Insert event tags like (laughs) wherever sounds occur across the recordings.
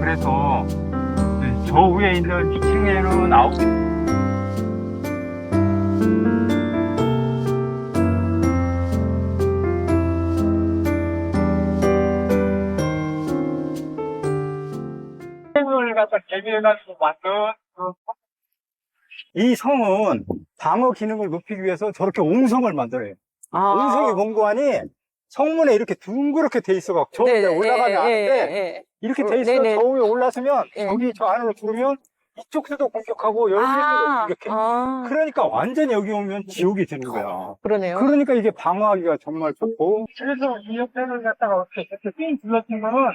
그래서 저 위에 있는 2층에는 아홉 개. 을 갖다 개비해가지고 만든 그 이 성은 방어 기능을 높이기 위해서 저렇게 옹성을 만들어요. 아. 옹성이 공고하니 성문에 이렇게 둥그렇게 돼 있어갖고 저 위에 올라가면 안 돼. 이렇게 돼 있어 네, 네네. 저 위에 올라서면 예. 저기 저 안으로 들어오면 이쪽에도 공격하고 여기도 아, 공격해. 아, 그러니까 완전히 여기 오면 지옥이 되는 거야. 그러네요. 그러니까 이게 방어하기가 정말 좋고. 그래서 이 옆에를 갖다가 이렇게 이렇게 삥 둘러진 거는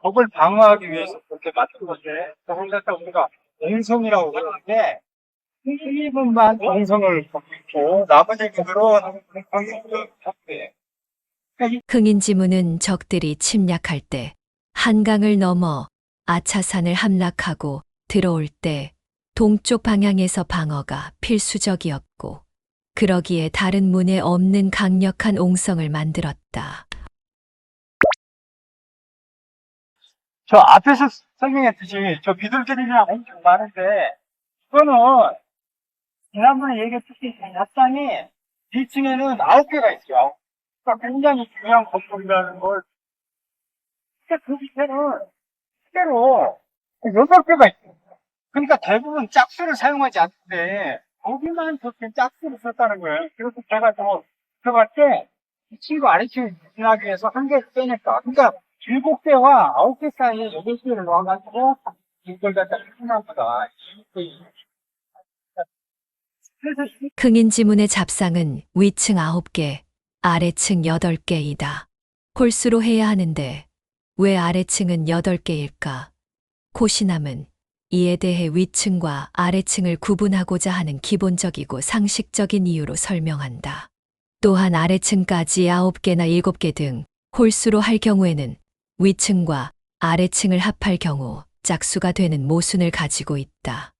적을 방어하기 위해서 그렇게 만든 건데, 저걸 갖다 우리가 옹성이라고 그러는데, 일부분만 옹성을 갖고 있고, 나머지 해. 흥인지문은 적들이 침략할 때 한강을 넘어 아차산을 함락하고 들어올 때 동쪽 방향에서 방어가 필수적이었고 그러기에 다른 문에 없는 강력한 옹성을 만들었다. 저 앞에서 설명했듯이 저 비둘기들이랑 엄청 많은데 이거는 지난번에 얘기했듯이 약상이 2층에는 9개가 있어요. 그러니까 굉장히 중요한 건물이라는 걸 근데 그 밑에는 실제로 8개가 있어요. 그러니까 대부분 짝수를 사용하지 않는데 거기만 그렇게 짝수를 썼다는 거예요. 그래서 제가 저 들어갈 때 이 친구 아래층을 유지하기 위해서 한 개를 빼냈다. 그러니까 일곱 개와 아홉 개 사이에 여덟 개를 넣어가지고 이걸 갖다 그래서 이 흥인 지문의 잡상은 위층 9개, 아래층 8개이다. 홀수로 해야 하는데 왜 아래층은 8개일까? 코시남은 이에 대해 위층과 아래층을 구분하고자 하는 기본적이고 상식적인 이유로 설명한다. 또한 아래층까지 9개나 7개 등 홀수로 할 경우에는 위층과 아래층을 합할 경우 짝수가 되는 모순을 가지고 있다.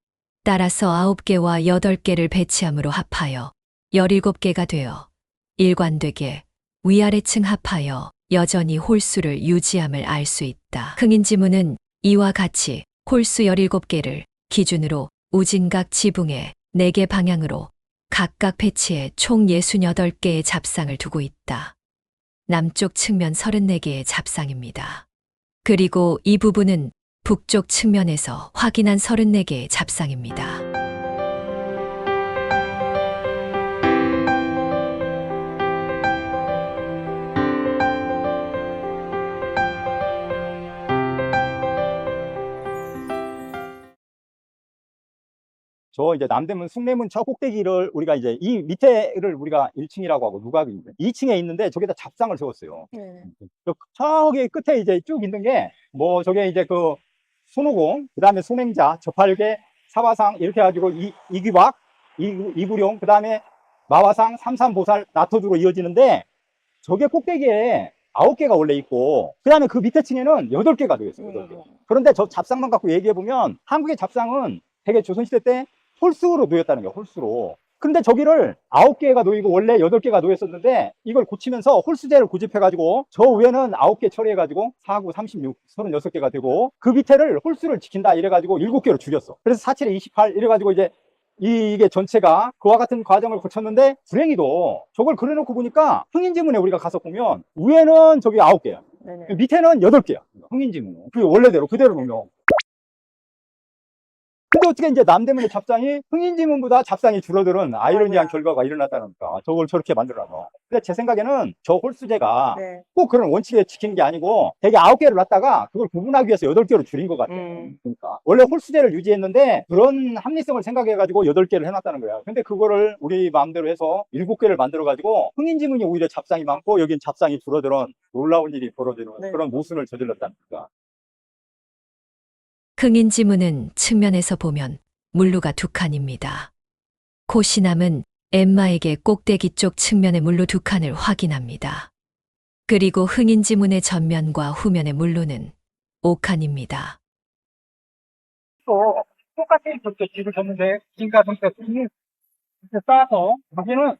따라서 9개와 8개를 배치함으로 합하여 17개가 되어 일관되게 위아래층 합하여 여전히 홀수를 유지함을 알 수 있다. 흥인지문은 이와 같이 홀수 17개를 기준으로 우진각 지붕에 4개 방향으로 각각 배치해 총 68개의 잡상을 두고 있다. 남쪽 측면 34개의 잡상입니다. 그리고 이 부분은 북쪽 측면에서 확인한 34개의 잡상입니다. 저 이제 남대문 숭례문 저 꼭대기를 우리가 이제 이 밑에를 우리가 1층이라고 하고 누각이 2층에 있는데 저기다 잡상을 세웠어요. 네. 저- 저기 끝에 이제 쭉 있는 게 뭐 저게 이제 그 손오공, 그 다음에 손행자, 저팔계, 사화상 이렇게 해가지고 이 이귀박, 이- 이구룡, 그 다음에 마화상, 삼삼보살, 나토주로 이어지는데 저게 꼭대기에 아홉 개가 원래 있고 그 다음에 그 밑에 층에는 여덟 개가 되어 있어요. 여덟 개. 음. 그런데 저 잡상만 갖고 얘기해 보면 한국의 잡상은 되게 조선시대 때 홀수로 놓였다는 거예요. 홀수로. 근데 저기를 아홉 개가 놓이고 원래 여덟 개가 놓였었는데 이걸 고치면서 홀수제를 고집해가지고 저 위에는 아홉 개 처리해가지고 4, 9, 36, 36개가 되고 그 밑에를 홀수를 지킨다 이래가지고 일곱 개로 줄였어. 그래서 47에 28 이래가지고 이제 이- 이게 전체가 그와 같은 과정을 거쳤는데 불행히도 저걸 그려놓고 보니까 흥인지문에 우리가 가서 보면 위에는 저기 아홉 개야. 밑에는 여덟 개야. 흥인지문. 그 원래대로 그대로 놓으면. 근데 어떻게 이제 남대문의 잡상이 흥인지문보다 잡상이 줄어드는 아이러니한. 결과가 일어났다니까. 저걸 저렇게 만들어놔서. 근데 제 생각에는 저 홀수제가 네. 꼭 그런 원칙에 지키는 게 아니고 되게 아홉 개를 놨다가 그걸 구분하기 위해서 여덟 개로 줄인 것 같아요. 음. 그러니까 원래 홀수제를 유지했는데 그런 합리성을 생각해가지고 여덟 개를 해놨다는 거야. 근데 그거를 우리 마음대로 해서 일곱 개를 만들어가지고 흥인지문이 오히려 잡상이 많고 여긴 잡상이 줄어드는 놀라운 일이 벌어지는 네. 그런 모순을 저질렀다는 거야. 흥인 지문은 측면에서 보면 물루가 두 칸입니다. 코시남은 엠마에게 꼭대기 쪽 측면의 물루 두 칸을 확인합니다. 그리고 흥인 지문의 전면과 후면의 물루는 5칸입니다. 또 똑같이 그렇게 뒤를 졌는데 인가 성격이 이렇게 쌓아서 여기는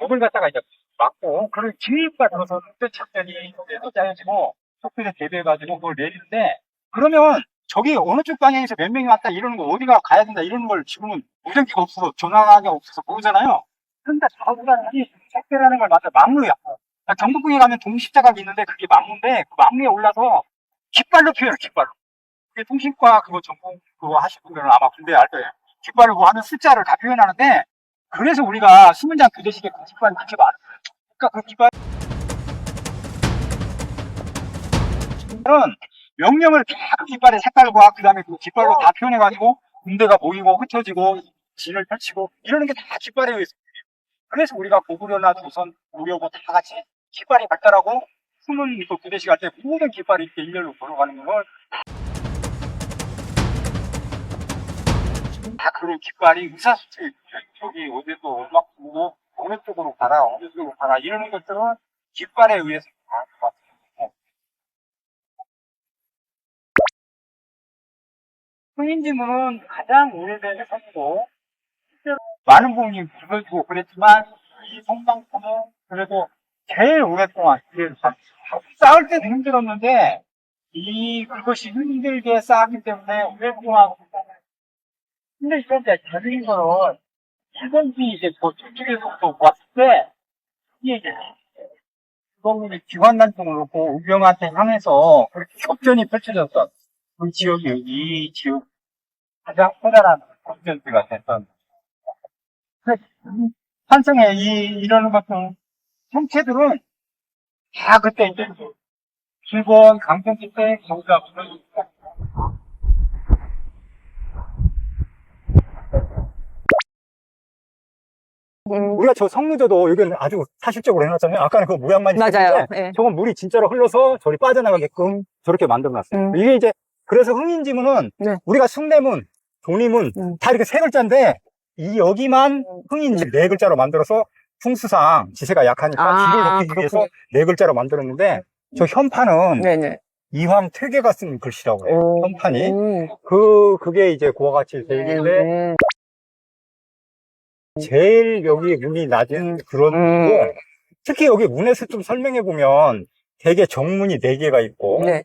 벽을 갖다가 이제 막고 그걸 기입가 들어서 흑대 착전이 또 짜여지고 속도에 대비해가지고 그걸 내리는데 그러면 저기 어느 쪽 방향에서 몇 명이 왔다 이러는 거 어디가 가야 된다 이러는 걸 지금은 무전기가 없어서 전화가 없어서 모르잖아요. 그런데 자부단이 택배라는 걸 맞아 막루야. 그러니까 경북궁에 가면 동십자각이 있는데 그게 막루인데 그 막루에 올라서 깃발로 표현해 깃발로. 그게 통신과 그거 전공 그거 하실 분들은 아마 군대 알 거예요. 깃발로 뭐 하는 숫자를 다 표현하는데 그래서 우리가 신문장 교대식에 그 깃발 그렇게 많아요. 그러니까 그 깃발 은 명령을 다그 깃발의 색깔과 그 다음에 그 깃발로 다 표현해가지고 군대가 모이고 흩어지고 진을 펼치고 이러는 게 다 깃발에 의해서. 그래서 우리가 고구려나 조선, 우려고 다 같이 깃발이 발달하고 숨은 그 구대식 할 때 모든 깃발이 이렇게 일렬로 걸어가는 걸 다 그런 깃발이 의사소통이 저기 어디서 부고 어느 쪽으로 가라 어느 쪽으로 가라 이러는 것들은 깃발에 의해서 다 흥인지문은 가장 오래된 성이고 실제로 많은 부분이 불거지고 그랬지만 이 성당포는 그래도 제일 오랫동안 쌓을 때도 힘들었는데 이 그것이 힘들게 쌓았기 때문에 오랫동안 근데 이건 이제 다른 거는 일본이 이제 그 저쪽에서부터 왔을 때 이게 이제 일본이 기관단통을 놓고 우병한테 향해서 그렇게 협전이 펼쳐졌던 그 지역이 이 지역 가장 커다란 컨텐츠가 됐던 한성에 이 이러는 것들 형체들은 다 그때 이제 일본 강점기 때 거기가 무너졌고 음, 우리가 저 성루저도 여기는 아주 사실적으로 해놨잖아요. 아까는 그 모양만 맞아요. 있었는데 예. 저건 물이 진짜로 흘러서 저리 빠져나가게끔 저렇게 만들어놨어요. 음. 이게 이제 그래서 흥인지문은 네. 우리가 숭례문, 독리문 음. 다 이렇게 세 글자인데 이 여기만 흥인지 네 글자로 만들어서 풍수상 지세가 약하니까 아, 길을 높이기 위해서 그렇군요. 네 글자로 만들었는데 저 현판은 네네. 이황 퇴계가 쓴 글씨라고 해요. 오. 현판이 음. 그 그게 이제 그와 같이 되어 있는데 음. 제일 여기 문이 낮은 그런 음. 거고 특히 여기 문에서 좀 설명해 보면 대개 정문이 네 개가 있고 네.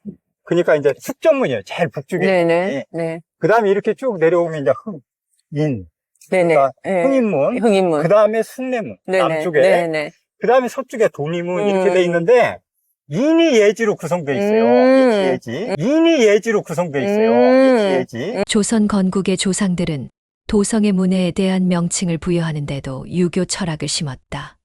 그러니까 이제 숙정문이에요. 제일 북쪽에. 네네. 네. 그 다음에 이렇게 쭉 내려오면 이제 흥, 인, 네네. 그러니까 예. 흥인문, 흥인문. 그 다음에 숭례문, 네네. 남쪽에, 네네. 그 다음에 서쪽에 도리문 이렇게 음. 돼 있는데 인이 예지로 구성되어 있어요. 음. 예지. 인이 예지로 구성되어 있어요. 음. 예지. 조선 건국의 조상들은 도성의 문해에 대한 명칭을 부여하는데도 유교 철학을 심었다.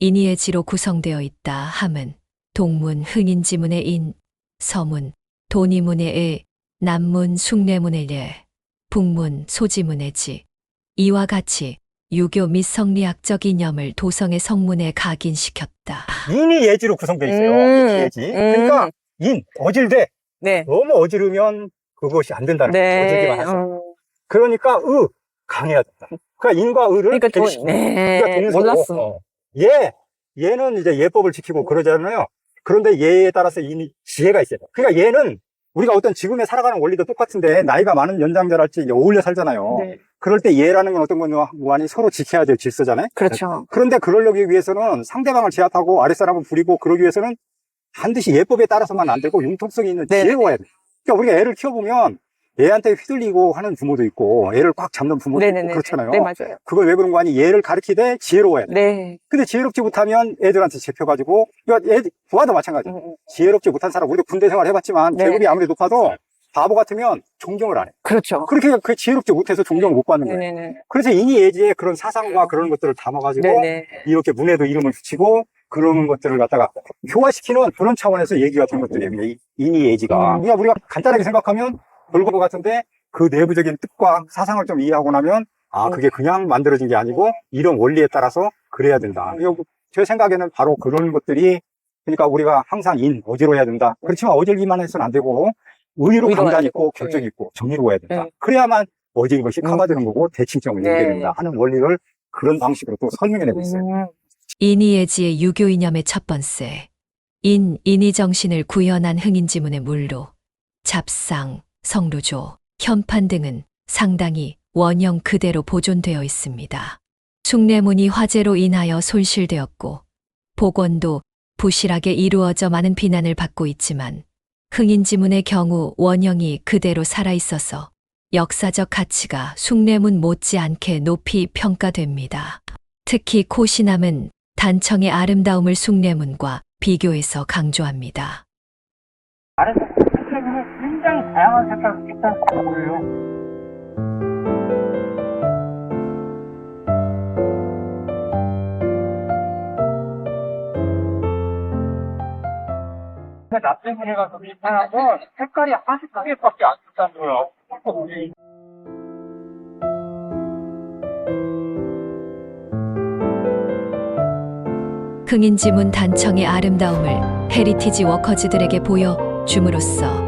인이의 지로 구성되어 있다 함은 동문 흥인지문의 인, 서문, 도니문의 에, 남문 숭례문의 예, 북문 소지문의 지. 이와 같이 유교 및 성리학적 이념을 도성의 성문에 각인시켰다. 인이 예지로 구성되어 있어요. 음. 예지. 음. 그러니까 인, 어질돼. 네. 너무 어지르면 그것이 안 된다는 거예요. 어질기만 네. 해서. 음. 그러니까 으 강해야 된다. 그러니까 인과 의를 그러니까 돈, 대비시키는 네. 그러니까 몰랐어. 어. 얘 얘는 이제 예법을 지키고 그러잖아요. 그런데 얘에 따라서 이 지혜가 있어요. 그러니까 얘는 우리가 어떤 지금의 살아가는 원리도 똑같은데 나이가 많은 연장자랄지 어울려 살잖아요. 네. 그럴 때 얘라는 건 어떤 거냐 무한히 서로 지켜야 될 질서잖아요. 그렇죠. 그런데 그러려기 위해서는 상대방을 제압하고 아랫사람을 부리고 그러기 위해서는 반드시 예법에 따라서만 안 되고 융통성이 있는 네. 지혜가 와야 돼. 그러니까 우리가 애를 키워보면 애한테 휘둘리고 하는 부모도 있고 애를 꽉 잡는 부모도 있고 네네네. 그렇잖아요. 네, 맞아요. 그걸 왜 그런 거 아니? 얘를 가르치되 지혜로워야 돼. 네. 근데 지혜롭지 못하면 애들한테 잡혀가지고, 그러니까 애, 부하도 마찬가지. 음, 음. 지혜롭지 못한 사람, 우리도 군대 생활 해봤지만, 네. 계급이 아무리 높아도 바보 같으면 존경을 안 해. 그렇죠. 그렇게 그 지혜롭지 못해서 존경을 못 받는 거예요. 네네네. 그래서 인이 예지의 그런 사상과 그런 것들을 담아가지고, 네네. 이렇게 문에도 이름을 붙이고, 그런 것들을 갖다가 효화시키는 그런 차원에서 얘기 같은 것들이에요. 이- 인이 예지가. 음. 그러니까 우리가 간단하게 생각하면 별거 같은데, 그 내부적인 뜻과 사상을 좀 이해하고 나면, 아, 음. 그게 그냥 만들어진 게 아니고, 이런 원리에 따라서 그래야 된다. 이거 제 생각에는 바로 그런 것들이, 그러니까 우리가 항상 인, 어지러워야 된다. 그렇지만 어질기만 해서는 안 되고, 의로 강단. 있고, 결정 있고, 정의로워야 된다. 네. 그래야만 어진 것이 음. 커버되는 거고, 대칭점을 네. 이루게 된다 하는 원리를 그런 방식으로 또 설명해내고 있어요. 음. 인이예지의 유교 이념의 첫 번째. 인, 인이 정신을 구현한 흥인지문의 물로, 잡상, 성루조, 현판 등은 상당히 원형 그대로 보존되어 있습니다. 숭례문이 화재로 인하여 손실되었고 복원도 부실하게 이루어져 많은 비난을 받고 있지만 흥인지문의 경우 원형이 그대로 살아 있어서 역사적 가치가 숭례문 못지않게 높이 평가됩니다. 특히 코시남은 단청의 아름다움을 숭례문과 비교해서 강조합니다. 색깔은 굉장히 다양한 색깔로 색깔 보여요. 좀 이상한 건 색깔이 한 개밖에 안 거예요. 흥인지문 단청의 아름다움을 헤리티지 워커즈들에게 보여 줌으로써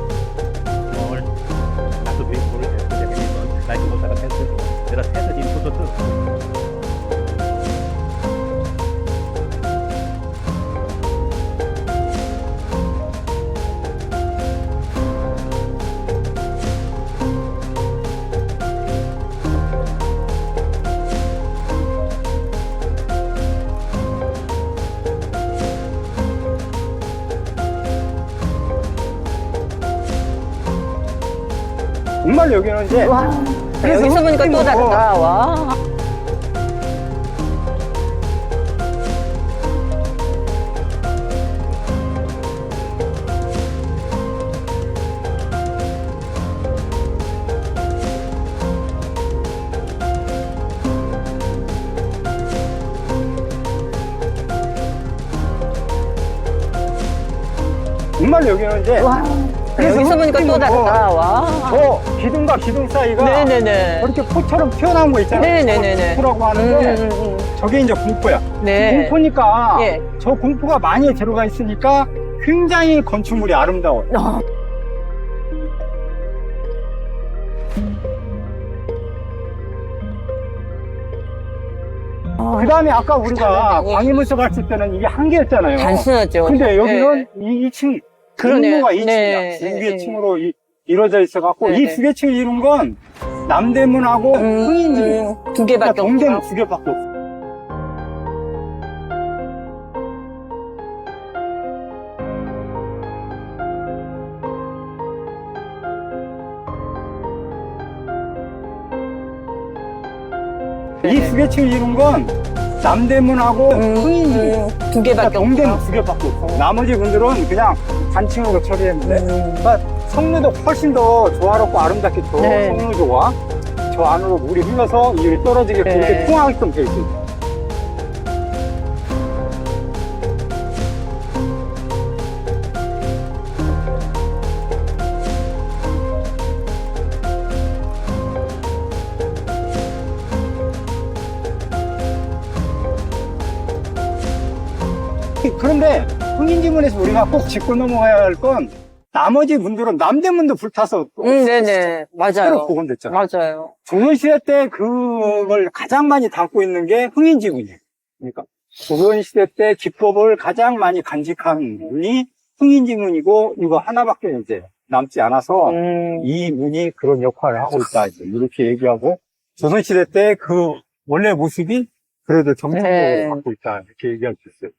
여기는 이제 그래서 여기서 보니까 또뭐 다르다. 와. 정말 여기는 이제 와. 그래서 여기서 보니까 또뭐 다르다. 와. 저 기둥과 기둥 사이가 네네네. 이렇게 포처럼 튀어나온 거 있잖아요. 네네네네. 공포라고 음, 하는데 음, 음. 저게 이제 공포야. 네. 공포니까 예. 저 공포가 많이 들어가 있으니까 굉장히 건축물이 아름다워요. 어. 그 다음에 아까 우리가. 광희문서 갔을 때는 이게 한 개였잖아요. 단순하죠. 근데 여기는 네. 이 2층, 그러네요. 분모가 2층이야. 네, 두 네, 개의 네. 층으로 이, 이루어져 있어갖고 네, 이 네. 두 개 층을 이룬 건 남대문하고 음, 흥인지 음, 두 개밖에 동대문 없어. 두 개밖에 없어. 이두개 층을 이룬 건 남대문하고 음, 흥인지 음, 두 개밖에 동대문 없어. 두 개밖에 없어. 나머지 분들은 그냥 단층으로 처리했는데 음. 그러니까 성루도 훨씬 더 조화롭고 아름답겠죠. 네. 성루조가 저 안으로 물이 흘러서 이렇게 떨어지게 네. 이렇게 통하게끔 돼 있어요. 우리가 꼭 짚고 넘어가야 할 건 나머지 문들은 남대문도 불타서 또 음, 네네. 새로 맞아요. 복원됐잖아요. 맞아요. 조선시대 때 그걸 가장 많이 담고 있는 게 흥인지문이에요. 그러니까 조선시대 때 기법을 가장 많이 간직한 문이 흥인지문이고 이거 하나밖에 이제 남지 않아서 음. 이 문이 그런 역할을 하고 있다 이제 이렇게 얘기하고 조선시대 때 그 원래 모습이 그래도 정상적으로 네. 갖고 있다 이렇게 얘기할 수 있어요.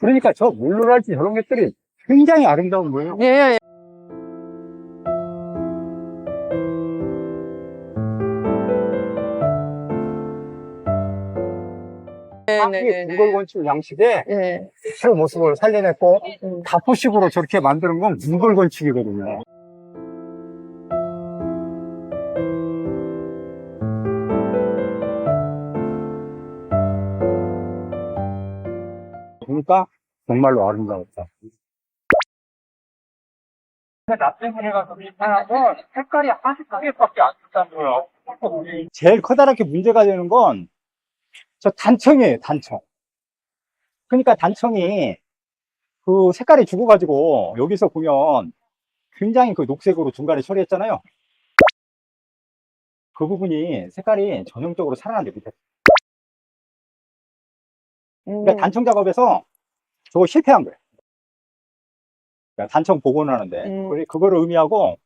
그러니까 저 물로랄지 저런 것들이 굉장히 아름다운 거예요. 예, 예. 이 네네네. 무골 건축 양식에 예. 그 모습을 살려냈고 음. 다포식으로 저렇게 만드는 건 무골 건축이거든요. 그러니까 정말로 아름다웠다. 좀 이상한 건 색깔이 한 개밖에 안 거예요. 제일 커다랗게 문제가 되는 건 저 단청이에요, 단청. 그러니까 단청이 그 색깔이 죽어가지고 여기서 보면 굉장히 그 녹색으로 중간에 처리했잖아요. 그 부분이 색깔이 전형적으로 살아나지 못했어요. 음. 그러니까 단청 작업에서 저거 실패한 거예요. 그러니까 단청 복원을 하는데 음. 그거를 의미하고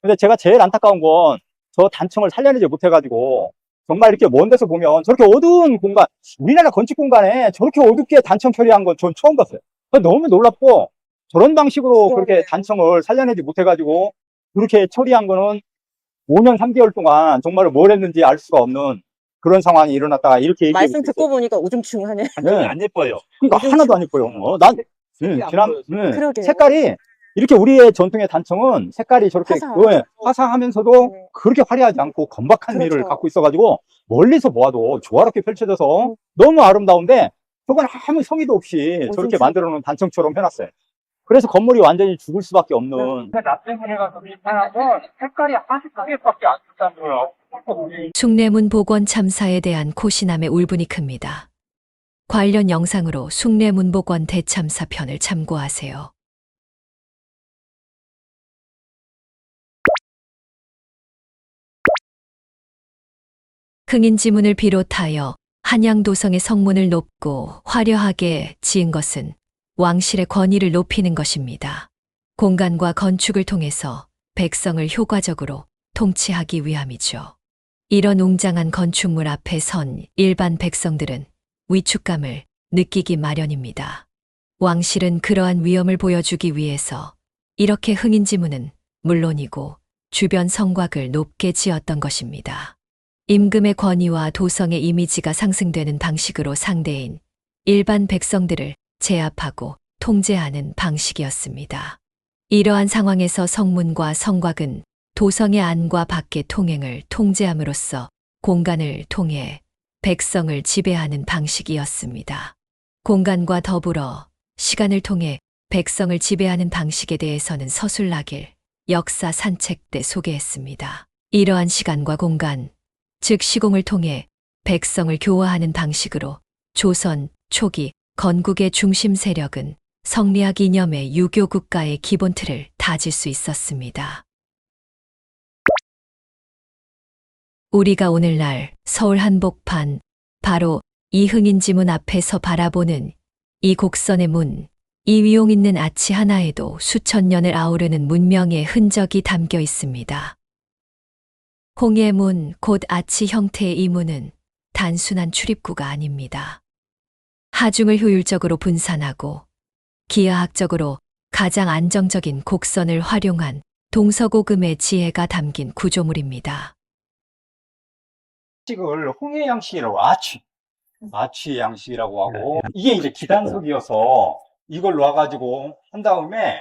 근데 제가 제일 안타까운 건 저 단청을 살려내지 못해가지고 정말 이렇게 먼 데서 보면 저렇게 어두운 공간 우리나라 건축 공간에 저렇게 어둡게 단청 처리한 건 전 처음 봤어요. 너무 놀랍고 저런 방식으로 그렇게. 단청을 살려내지 못해가지고 그렇게 처리한 거는 5년 3개월 동안 정말 뭘 했는지 알 수가 없는 그런 상황이 일어났다가 이렇게 얘기해 말씀 듣고 보니까 우중충하네. 네. 안 예뻐요. 그러니까 하나도 안 예뻐요. 어, 난 응, 안 지난 보여요. 응, 그러게요. 색깔이 이렇게 우리의 전통의 단청은 색깔이 저렇게 화사하죠. 예, 화사하면서도 네. 그렇게 화려하지 않고 건박한 미를 그렇죠. 갖고 있어가지고 멀리서 보아도 조화롭게 펼쳐져서 음. 너무 아름다운데 저건 아무 성의도 없이 어, 저렇게. 만들어 놓은 단청처럼 해놨어요. 그래서 건물이 완전히 죽을 수밖에 없는 색깔이 아주 크게밖에 안 좋다는 거예요. 숭례문 복원 참사에 대한 코시남의 울분이 큽니다. 관련 영상으로 숭례문 복원 대참사 편을 참고하세요. 흥인 지문을 비롯하여 한양도성의 성문을 높고 화려하게 지은 것은 왕실의 권위를 높이는 것입니다. 공간과 건축을 통해서 백성을 효과적으로 통치하기 위함이죠. 이런 웅장한 건축물 앞에 선 일반 백성들은 위축감을 느끼기 마련입니다. 왕실은 그러한 위험을 보여주기 위해서 이렇게 흥인지문은 물론이고 주변 성곽을 높게 지었던 것입니다. 임금의 권위와 도성의 이미지가 상승되는 방식으로 상대인 일반 백성들을 제압하고 통제하는 방식이었습니다. 이러한 상황에서 성문과 성곽은 도성의 안과 밖의 통행을 통제함으로써 공간을 통해 백성을 지배하는 방식이었습니다. 공간과 더불어 시간을 통해 백성을 지배하는 방식에 대해서는 서술락일 역사 산책 때 소개했습니다. 이러한 시간과 공간, 즉 시공을 통해 백성을 교화하는 방식으로 조선 초기 건국의 중심 세력은 성리학 이념의 유교 국가의 기본 틀을 다질 수 있었습니다. 우리가 오늘날 서울 한복판 바로 이흥인 지문 앞에서 바라보는 이 곡선의 문, 이 위용 있는 아치 하나에도 수천 년을 아우르는 문명의 흔적이 담겨 있습니다. 홍예문, 곧 아치 형태의 이 문은 단순한 출입구가 아닙니다. 하중을 효율적으로 분산하고 기하학적으로 가장 안정적인 곡선을 활용한 동서고금의 지혜가 담긴 구조물입니다. 양식을 홍해 양식이라고 아치 아치 양식이라고 하고 이게 이제 기단석이어서 이걸 놔가지고 한 다음에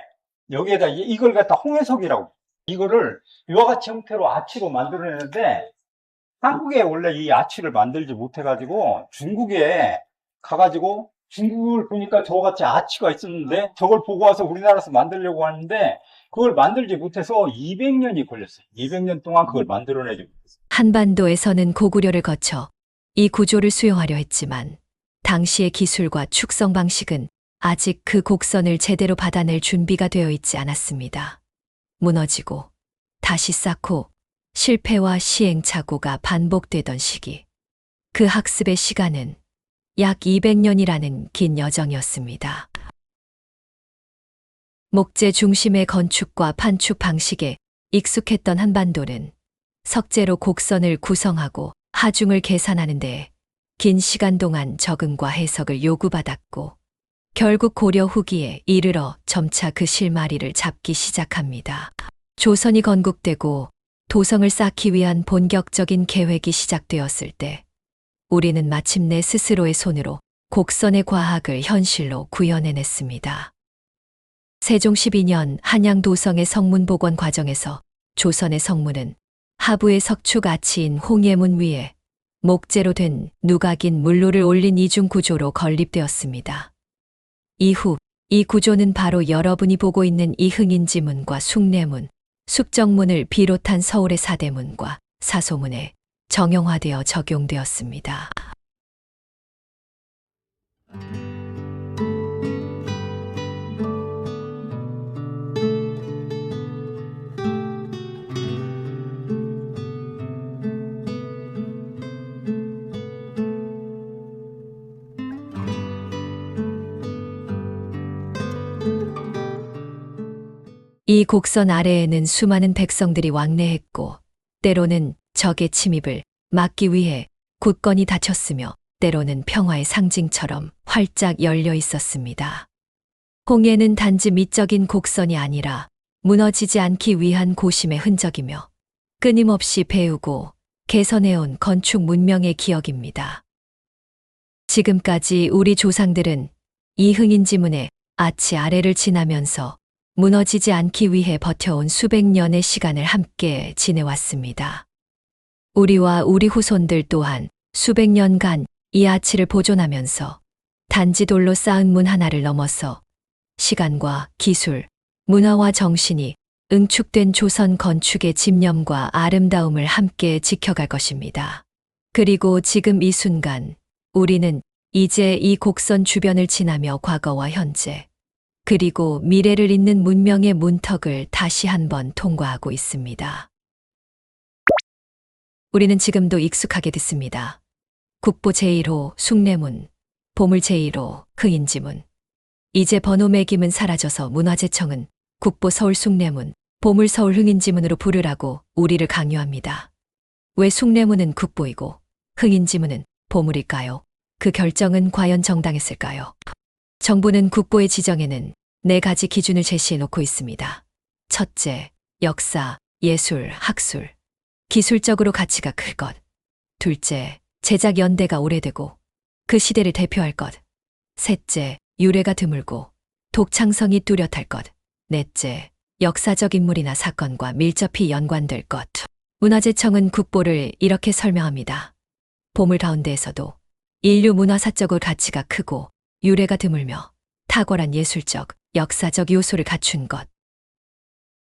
여기에다 이- 이걸 갖다 홍해석이라고 이거를 이와 같이 형태로 아치로 만들어내는데 한국에 원래 이 아치를 만들지 못해가지고 중국에 가가지고 중국을 보니까 저같이 아치가 있었는데 저걸 보고 와서 우리나라에서 만들려고 하는데 그걸 만들지 못해서 200년이 걸렸어요. 200년 동안 그걸 만들어내지 못했어요. 한반도에서는 고구려를 거쳐 이 구조를 수용하려 했지만 당시의 기술과 축성 방식은 아직 그 곡선을 제대로 받아낼 준비가 되어 있지 않았습니다. 무너지고 다시 쌓고 실패와 시행착오가 반복되던 시기. 그 학습의 시간은 약 200년이라는 긴 여정이었습니다. 목재 중심의 건축과 판축 방식에 익숙했던 한반도는 석재로 곡선을 구성하고 하중을 계산하는 데 긴 시간 동안 적응과 해석을 요구받았고 결국 고려 후기에 이르러 점차 그 실마리를 잡기 시작합니다. 조선이 건국되고 도성을 쌓기 위한 본격적인 계획이 시작되었을 때 우리는 마침내 스스로의 손으로 곡선의 과학을 현실로 구현해냈습니다. 세종 12년 한양 도성의 성문 복원 과정에서 조선의 성문은 하부의 석축 아치인 홍예문 위에 목재로 된 누각인 물로를 올린 이중 구조로 건립되었습니다. 이후 이 구조는 바로 여러분이 보고 있는 이흥인지문과 숭례문, 숙정문을 비롯한 서울의 사대문과 사소문에 정형화되어 적용되었습니다. 이 곡선 아래에는 수많은 백성들이 왕래했고 때로는 적의 침입을 막기 위해 굳건히 닫혔으며, 때로는 평화의 상징처럼 활짝 열려 있었습니다. 홍해는 단지 미적인 곡선이 아니라 무너지지 않기 위한 고심의 흔적이며, 끊임없이 배우고 개선해온 건축 문명의 기억입니다. 지금까지 우리 조상들은 이 흥인지문의 아치 아래를 지나면서 무너지지 않기 위해 버텨온 수백 년의 시간을 함께 지내왔습니다. 우리와 우리 후손들 또한 수백 년간 이 아치를 보존하면서 단지 돌로 쌓은 문 하나를 넘어서 시간과 기술, 문화와 정신이 응축된 조선 건축의 집념과 아름다움을 함께 지켜갈 것입니다. 그리고 지금 이 순간 우리는 이제 이 곡선 주변을 지나며 과거와 현재, 그리고 미래를 잇는 문명의 문턱을 다시 한번 통과하고 있습니다. 우리는 지금도 익숙하게 듣습니다. 국보 제1호 숭례문, 보물 제1호 흥인지문. 이제 번호 매김은 사라져서 문화재청은 국보 서울 숭례문, 보물 서울 흥인지문으로 부르라고 우리를 강요합니다. 왜 숭례문은 국보이고 흥인지문은 보물일까요? 그 결정은 과연 정당했을까요? 정부는 국보의 지정에는 네 가지 기준을 제시해 놓고 있습니다. 첫째, 역사, 예술, 학술. 기술적으로 가치가 클 것. 둘째, 제작 연대가 오래되고 그 시대를 대표할 것. 셋째, 유래가 드물고 독창성이 뚜렷할 것. 넷째, 역사적 인물이나 사건과 밀접히 연관될 것. 문화재청은 국보를 이렇게 설명합니다. 보물 가운데에서도 인류 문화사적으로 가치가 크고 유래가 드물며 탁월한 예술적, 역사적 요소를 갖춘 것.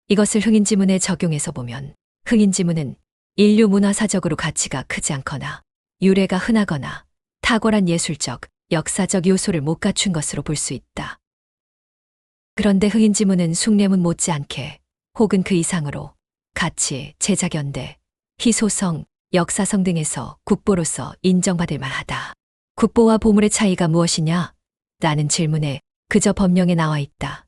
이것을 흥인지문에 적용해서 보면 흥인지문은 인류 문화사적으로 가치가 크지 않거나 유래가 흔하거나 탁월한 예술적, 역사적 요소를 못 갖춘 것으로 볼 수 있다. 그런데 흥인지문은 숭례문 못지않게 혹은 그 이상으로 가치, 제작연대, 희소성, 역사성 등에서 국보로서 인정받을 만하다. 국보와 보물의 차이가 무엇이냐? 라는 질문에 그저 법령에 나와 있다.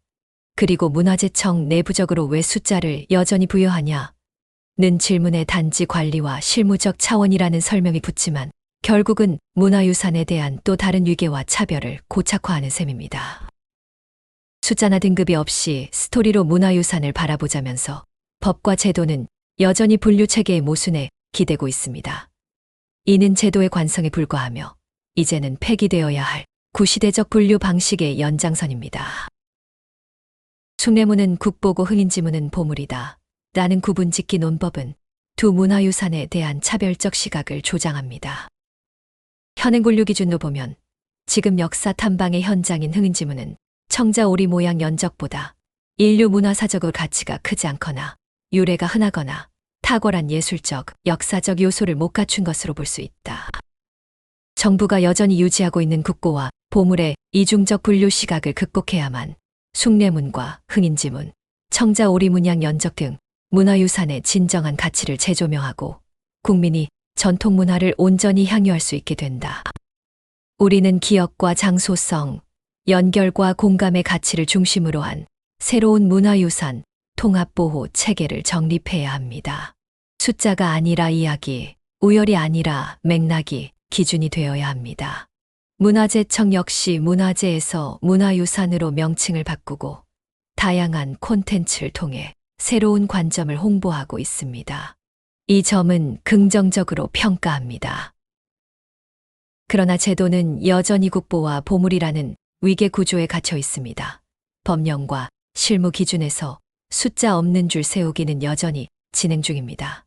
그리고 문화재청 내부적으로 왜 숫자를 여전히 부여하냐? 는 질문에 단지 관리와 실무적 차원이라는 설명이 붙지만 결국은 문화유산에 대한 또 다른 위계와 차별을 고착화하는 셈입니다. 숫자나 등급이 없이 스토리로 문화유산을 바라보자면서 법과 제도는 여전히 분류 체계의 모순에 기대고 있습니다. 이는 제도의 관성에 불과하며 이제는 폐기되어야 할 구시대적 분류 방식의 연장선입니다. 숭례문은 국보고 흥인지문은 보물이다. 라는 구분 짓기 논법은 두 문화유산에 대한 차별적 시각을 조장합니다. 현행 분류 기준으로 보면 지금 역사 탐방의 현장인 흥인지문은 청자 오리 모양 연적보다 인류 문화사적으로 가치가 크지 않거나 유래가 흔하거나 탁월한 예술적, 역사적 요소를 못 갖춘 것으로 볼 수 있다. 정부가 여전히 유지하고 있는 국고와 보물의 이중적 분류 시각을 극복해야만 숭례문과 흥인지문, 청자 오리문양 연적 등 문화유산의 진정한 가치를 재조명하고 국민이 전통 문화를 온전히 향유할 수 있게 된다. 우리는 기억과 장소성, 연결과 공감의 가치를 중심으로 한 새로운 문화유산 통합보호 체계를 정립해야 합니다. 숫자가 아니라 이야기, 우열이 아니라 맥락이 기준이 되어야 합니다. 문화재청 역시 문화재에서 문화유산으로 명칭을 바꾸고 다양한 콘텐츠를 통해 새로운 관점을 홍보하고 있습니다. 이 점은 긍정적으로 평가합니다. 그러나 제도는 여전히 국보와 보물이라는 위계 구조에 갇혀 있습니다. 법령과 실무 기준에서 숫자 없는 줄 세우기는 여전히 진행 중입니다.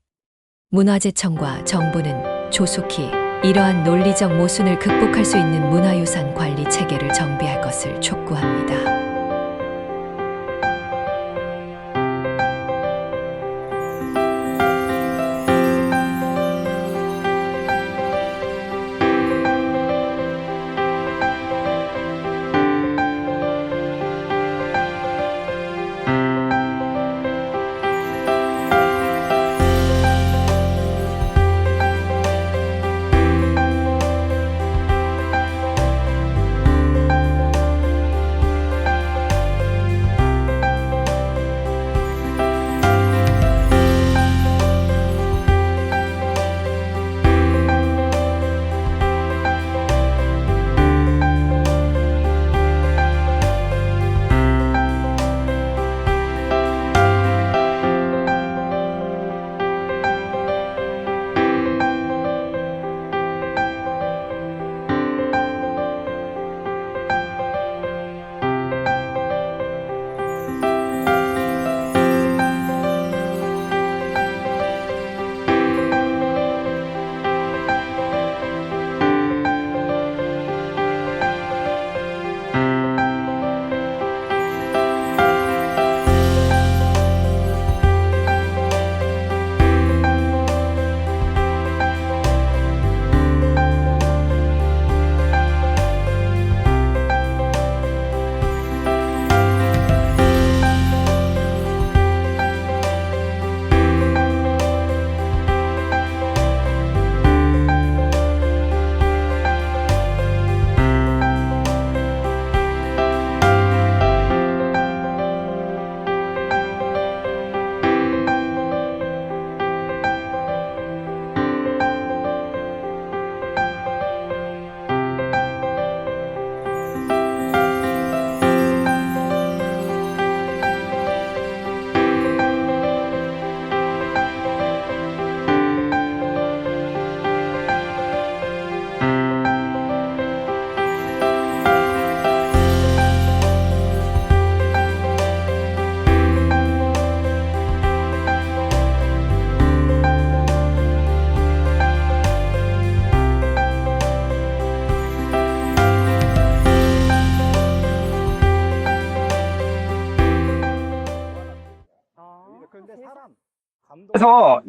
문화재청과 정부는 조속히 이러한 논리적 모순을 극복할 수 있는 문화유산 관리 체계를 정비할 것을 촉구합니다.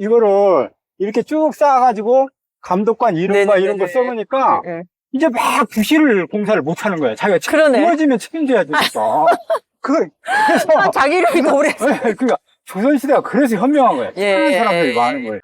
이거를 이렇게 쭉 쌓아가지고 감독관 이름과 네네네네. 이런 거 써놓으니까 예. 이제 막 부실을 공사를 못 하는 거야. 자기가 그러네. 무너지면 책임져야 되니까. (laughs) 그, 그래서, 자기 이름이 오래. 그러니까 조선시대가 그래서 현명한 거야. 예, 그런 사람들이 예, 많은 거예요.